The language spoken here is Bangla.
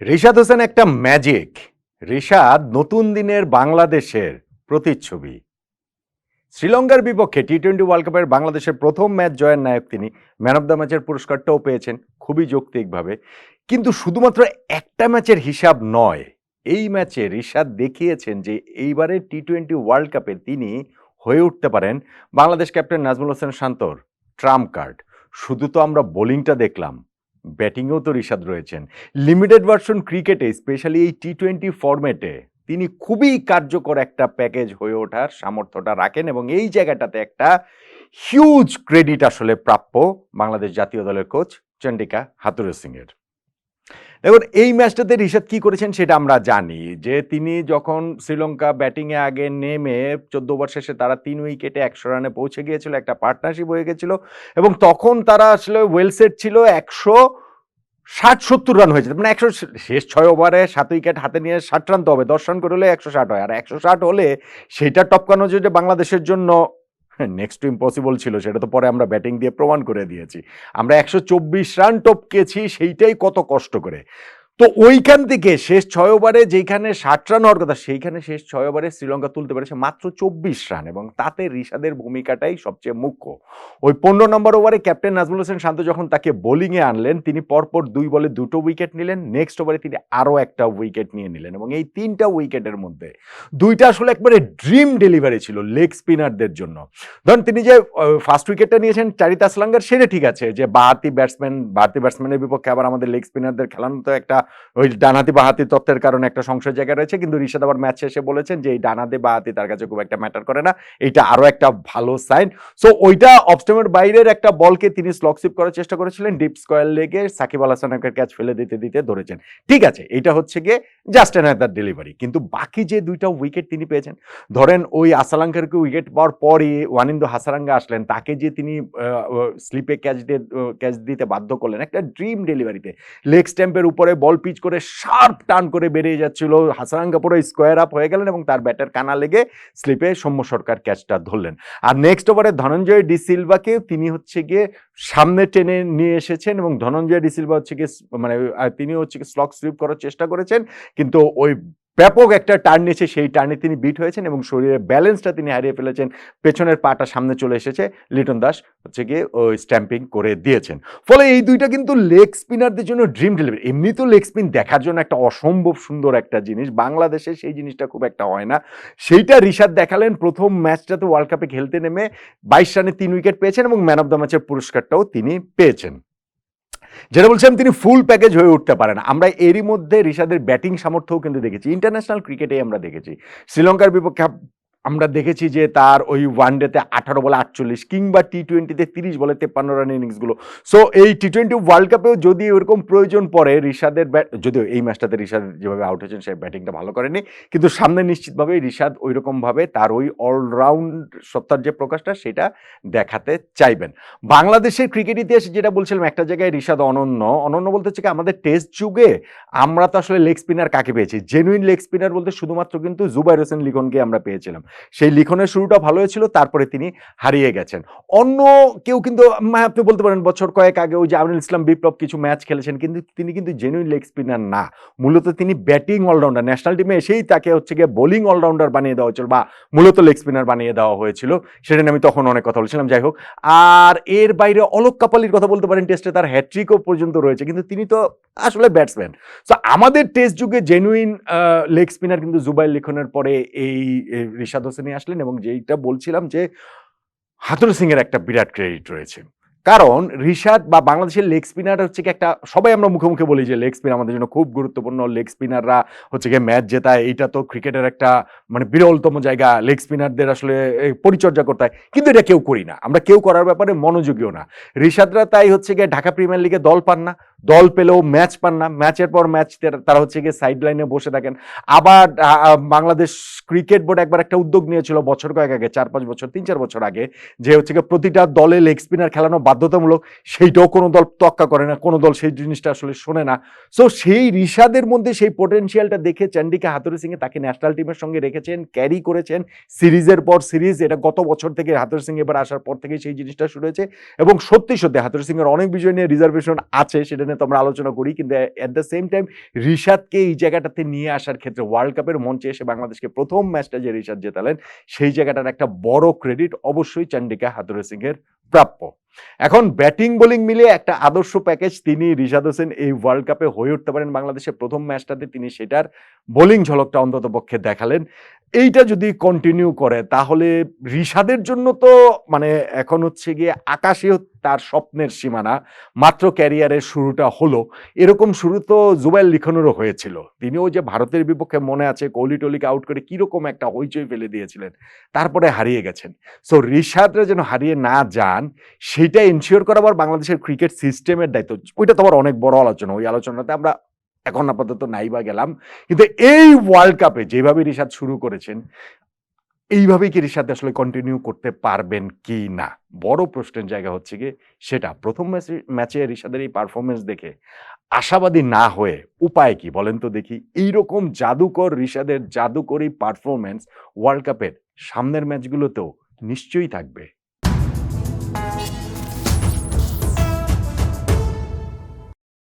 রিশাদ হোসেন একটা ম্যাজিক রিশাদ নতুন দিনের বাংলাদেশের প্রতিচ্ছবি। শ্রীলঙ্কার বিপক্ষে টি টোয়েন্টি ওয়ার্ল্ড কাপের বাংলাদেশের প্রথম ম্যাচ জয়ের নায়ক তিনি। ম্যান অফ দ্য ম্যাচের পুরস্কারটাও পেয়েছেন খুবই যৌক্তিকভাবে। কিন্তু শুধুমাত্র একটা ম্যাচের হিসাব নয়, এই ম্যাচে রিশাদ দেখিয়েছেন যে এইবারে টি টোয়েন্টি ওয়ার্ল্ড কাপে তিনি হয়ে উঠতে পারেন বাংলাদেশ ক্যাপ্টেন নাজমুল হোসেন শান্তর ট্রাম্প কার্ড। শুধু তো আমরা বোলিংটা দেখলাম ব্যাটিংয়েও তো ঋষাদ রয়েছেন। লিমিটেড ভার্সন ক্রিকেটে স্পেশালি এই টি টোয়েন্টি ফরম্যাটে তিনি খুবই কার্যকর একটা প্যাকেজ হয়ে ওঠার সামর্থ্যটা রাখেন এবং এই জায়গাটাতে একটা হিউজ ক্রেডিট আসলে প্রাপ্য বাংলাদেশ জাতীয় দলের কোচ চন্ডিকা হাতুরে সিংয়ের। দেখুন, এই ম্যাচটাতে রিশাদ কি করেছেন সেটা আমরা জানি। যে তিনি যখন শ্রীলঙ্কা ব্যাটিংয়ে আগে নেমে চোদ্দ ওভার শেষে তারা তিন উইকেটে একশো রানে পৌঁছে গিয়েছিল, একটা পার্টনারশিপ হয়ে গেছিল এবং তখন তারা আসলে ওয়েলসেট ছিল একশো ষাট সত্তর রান হয়েছে। মানে একশো শেষ ছয় ওভারে সাত উইকেট হাতে নিয়ে ষাট রান তো হবে, দশ রান করে হলে একশো ষাট হয়। আর একশো ষাট হলে সেটা টপকানো যে বাংলাদেশের জন্য নেক্সট টু ইম্পসিবল ছিল, সেটা তো পরে আমরা ব্যাটিং দিয়ে প্রমাণ করে দিয়েছি। আমরা একশো চব্বিশ রান টপকেছি, সেইটাই কত কষ্ট করে। তো ওইখান থেকে শেষ ছয় ওভারে যেখানে ষাট রান হওয়ার কথা, সেইখানে শেষ ছয় ওভারে শ্রীলঙ্কা তুলতে পেরেছে মাত্র চব্বিশ রান এবং তাতে রিশাদের ভূমিকাটাই সবচেয়ে মুখ্য। ওই পনেরো নম্বর ওভারে ক্যাপ্টেন নাজমুল হোসেন শান্ত যখন তাকে বোলিংয়ে আনলেন, তিনি পরপর দুই বলে দুটো উইকেট নিলেন নেক্সট ওভারে তিনি আরও একটা উইকেট নিয়ে নিলেন এবং এই তিনটা উইকেটের মধ্যে দুইটা আসলে একবারে ড্রিম ডেলিভারি ছিল লেগ স্পিনারদের জন্য। ধরুন তিনি যে ফার্স্ট উইকেটটা নিয়েছেন চারিতা আসলাঙ্গার সেটা ঠিক আছে যে বাহাতি ব্যাটসম্যান বাহাতি ব্যাটসম্যানের বিপক্ষে আবার আমাদের লেগ স্পিনারদের খেলানো তো একটা ওই ডানাতি বাহাতি তত্ত্বের কারণে একটা সংশয় জায়গা রয়েছে, কিন্তু ঋষাদ আবার ম্যাচ শেষে বলেছেন যে এই ডানাতে বাহাতি তার কাছে খুব একটা ম্যাটার করে না এইটা আরও একটা ভালো সাইন। সো ওইটা অফস্টেমের বাইরের একটা বলকে তিনি স্লকসিপ করার চেষ্টা করেছিলেন, ডিপ স্কোয়ার লেগে সাকিব আল হাসানকে ক্যাচ ফেলে দিতে দিতে ধরেছেন। ঠিক আছে, এটা হচ্ছে গিয়ে জাস্ট অ্যানাদার ডেলিভারি, কিন্তু বাকি যে দুইটা উইকেট তিনি পেয়েছেন, ধরেন ওই আসালাঙ্কারকে উইকেট পাওয়ার পরই ওয়ানিন্দু হাসারাঙ্গা আসলেন, তাকে যে তিনি স্লিপে ক্যাচ দিয়ে, ক্যাচ দিতে বাধ্য করলেন, একটা ড্রিম ডেলিভারিতে, লেগ স্ট্যাম্পের উপরে বল পিচ করে শার্প টার্ন করে বেরিয়ে যাচ্ছিল। হাসারাঙ্গা পুরো স্কোয়ার আপ হয়ে গেলেন এবং তার ব্যাটের কানা লেগে স্লিপে সৌম্য সরকার ক্যাচটা ধরলেন। আর নেক্সট ওভারে ধনঞ্জয় ডি সিলভাকে তিনি হচ্ছে গিয়ে সামনে টেনে নিয়ে এসেছেন এবং ধনঞ্জয় ডি সিলভা হচ্ছে গিয়ে মানে তিনি হচ্ছে গিয়ে স্লক স্লিপ করার চেষ্টা করেছেন। কিন্তু ওই ব্যাপক একটা টার্ন নিয়েছে, সেই টার্নে তিনি বিট হয়েছেন এবং শরীরের ব্যালেন্সটা তিনি হারিয়ে ফেলেছেন। পেছনের পাটা সামনে চলে এসেছে। লিটন দাস হচ্ছে গিয়ে ওই স্ট্যাম্পিং করে দিয়েছেন। ফলে এই দুইটা কিন্তু লেগ স্পিনারদের জন্য ড্রিম ডেলিভারি এমনি তো লেগ স্পিন দেখার জন্য একটা অসম্ভব সুন্দর একটা জিনিস। বাংলাদেশে সেই জিনিসটা খুব একটা হয় না। সেইটা রিশাদ দেখালেন প্রথম ম্যাচটাতে ওয়ার্ল্ড কাপে খেলতে নেমে বাইশ রানে তিন উইকেট পেয়েছেন এবং ম্যান অফ দ্য ম্যাচের পুরস্কারটাও তিনি পেয়েছেন। যেটা বলছিলাম তিনি ফুল প্যাকেজ হয়ে উঠতে পারেন। আমরা এরই মধ্যে ঋষাদের ব্যাটিং সামর্থ্যও কিন্তু দেখেছি। ইন্টারন্যাশনাল ক্রিকেটেই আমরা দেখেছি। শ্রীলঙ্কার বিপক্ষে আমরা দেখেছি যে তার ওই ওয়ানডেতে আঠারো বলে আটচল্লিশ কিংবা টি টোয়েন্টিতে তিরিশ বলে তেপ্পান্ন রান ইনিংসগুলো সো এই টি টোয়েন্টি ওয়ার্ল্ড কাপেও যদি ওরকম প্রয়োজন পড়ে ঋষাদের ব্যাট যদিও এই ম্যাচটাতে ঋষাদ যেভাবে আউট হয়েছেন, সে ব্যাটিংটা ভালো করেনি। কিন্তু সামনে নিশ্চিতভাবে ঋষাদ ওই রকমভাবে তার ওই অলরাউন্ড সত্তার যে প্রকাশটা, সেটা দেখাতে চাইবেন। বাংলাদেশের ক্রিকেট ইতিহাসে যেটা বলছিলাম, একটা জায়গায় ঋষাদ অনন্য। অনন্য বলতে হচ্ছে কি, আমাদের টেস্ট যুগে আমরা তো আসলে লেগ স্পিনার কাকে পেয়েছি? জেনুইন লেগ স্পিনার বলতে শুধুমাত্র কিন্তু জুবাইর হোসেন লিখনকে আমরা পেয়েছিলাম। সেই লিখনের শুরুটা ভালো হয়েছিল তারপরে তিনি হারিয়ে গেছেন। অন্য কেউ কিন্তু আপনি বলতে পারেন, বছর কয়েক আগে ওই যে আমিনুল ইসলাম বিপ্লব কিছু ম্যাচ খেলেছেন, কিন্তু তিনি কিন্তু জেনুইন লেগ স্পিনার না। মূলত তিনি ব্যাটিং অলরাউন্ডার ন্যাশনাল টিমে এসেই তাকে হচ্ছে গিয়ে বোলিং অলরাউন্ডার বানিয়ে দেওয়া হয়েছিল, বা মূলত লেগ স্পিনার বানিয়ে দেওয়া হয়েছিল। সেটা নিয়ে আমি তখন অনেক কথা বলছিলাম, যাই হোক। আর এর বাইরে অলোক কাপালির কথা বলতে পারেন টেস্টে তার হ্যাট্রিকও পর্যন্ত রয়েছে, কিন্তু তিনি তো আসলে ব্যাটসম্যান সো আমাদের টেস্ট যুগে জেনুইন লেগ স্পিনার কিন্তু জুবাইল লিখনের পরে এই এই রিশাদ হোসেনই আসলেন এবং যেইটা বলছিলাম যে হাতুর সিং এর একটা বিরাট ক্রেডিট রয়েছে। কারণ রিশাদ বা বাংলাদেশের লেগ স্পিনার হচ্ছে কি একটা, সবাই আমরা মুখে মুখে বলি যে লেগ স্পিন আমাদের জন্য খুব গুরুত্বপূর্ণ। লেগ স্পিনাররা হচ্ছে গিয়ে ম্যাচ জেতায়, এইটা তো ক্রিকেটের একটা মানে বিরলতম জায়গা। লেগ স্পিনারদের আসলে পরিচর্যা করতে হয়। কিন্তু এটা কেউ করি না। আমরা কেউ করার ব্যাপারে মনোযোগীও না। রিশাদরা তাই হচ্ছে গিয়ে ঢাকা প্রিমিয়ার লিগে দল পান না। দল পেলেও ম্যাচ পান না। ম্যাচের পর ম্যাচ তারা হচ্ছে গিয়ে সাইড লাইনে বসে থাকেন। আবার বাংলাদেশ ক্রিকেট বোর্ড একবার একটা উদ্যোগ নিয়েছিল বছর কয়েক আগে, চার পাঁচ বছর, তিন চার বছর আগে, যে হচ্ছে গিয়ে প্রতিটা দলে লেগ স্পিনার খেলানো বাধ্যতামূলক, সেইটাও কোনো দল তক্কা করে না, কোনো দল সেই জিনিসটা আসলে শোনে না। সো সেই রিশাদের মধ্যে সেই পোটেনশিয়ালটা দেখে চন্ডিকা হাতুরি সিংয়ে তাকে ন্যাশনাল টিমের সঙ্গে রেখেছেন ক্যারি করেছেন। সিরিজের পর সিরিজ এটা গত বছর থেকে হাতুরি সিং এবার আসার পর থেকে সেই জিনিসটা শুরু হয়েছে। এবং সত্যি সত্যি হাতুরি সিংয়ের অনেক বিষয় নিয়ে রিজার্ভেশন আছে, সেটা নিয়ে তো আমরা আলোচনা করি, কিন্তু অ্যাট দ্য সেম টাইম রিশাদকে এই জায়গাটাতে নিয়ে আসার ক্ষেত্রে ওয়ার্ল্ড কাপের মঞ্চে এসে বাংলাদেশকে প্রথম ম্যাচটা যে রিশাদ জেতালেন, সেই জায়গাটার একটা বড় ক্রেডিট অবশ্যই চন্ডিকা হাতুরে সিং এর প্রাপ্য। এখন ব্যাটিং বোলিং মিলিয়ে একটা আদর্শ প্যাকেজ তিনি রিশাদ হোসেন এই ওয়ার্ল্ড কাপে হয়ে উঠতে পারেন বাংলাদেশের প্রথম ম্যাচটাতে তিনি সেটার বোলিং ঝলকটা অন্তত পক্ষে দেখালেন। এইটা যদি কন্টিনিউ করে, তাহলে রিশাদের জন্য তো মানে এখন হচ্ছে গিয়ে আকাশে তার স্বপ্নের সীমানা, মাত্র ক্যারিয়ারের শুরুটা হলো। এরকম শুরু তো জুবাইল লিখনেরও হয়েছিল। তিনিও যে ভারতের বিপক্ষে মনে আছে কোহলি টলিকে আউট করে কীরকম একটা হইচই ফেলে দিয়েছিলেন, তারপরে হারিয়ে গেছেন। সো রিশাদরা যেন হারিয়ে না যান সেটা এনশিওর করা আবার বাংলাদেশের ক্রিকেট সিস্টেমের দায়িত্ব। ওইটা তো আবার অনেক বড় আলোচনা। ওই আলোচনাতে আমরা এখন আপাতত নাই বা গেলাম। কিন্তু এই ওয়ার্ল্ড কাপে যেভাবে রিশাদ শুরু করেছেন, এইভাবেই কি রিশাদ আসলে কন্টিনিউ করতে পারবেন কি না? বড় প্রশ্নের জায়গা হচ্ছে কি সেটা। প্রথম ম্যাচে ম্যাচে রিশাদের এই পারফরমেন্স দেখে আশাবাদী না হয়ে উপায় কি বলেন তো দেখি। এইরকম জাদুকর রিশাদের জাদুকরী পারফরমেন্স ওয়ার্ল্ড কাপের সামনের ম্যাচগুলোতেও নিশ্চয়ই থাকবে।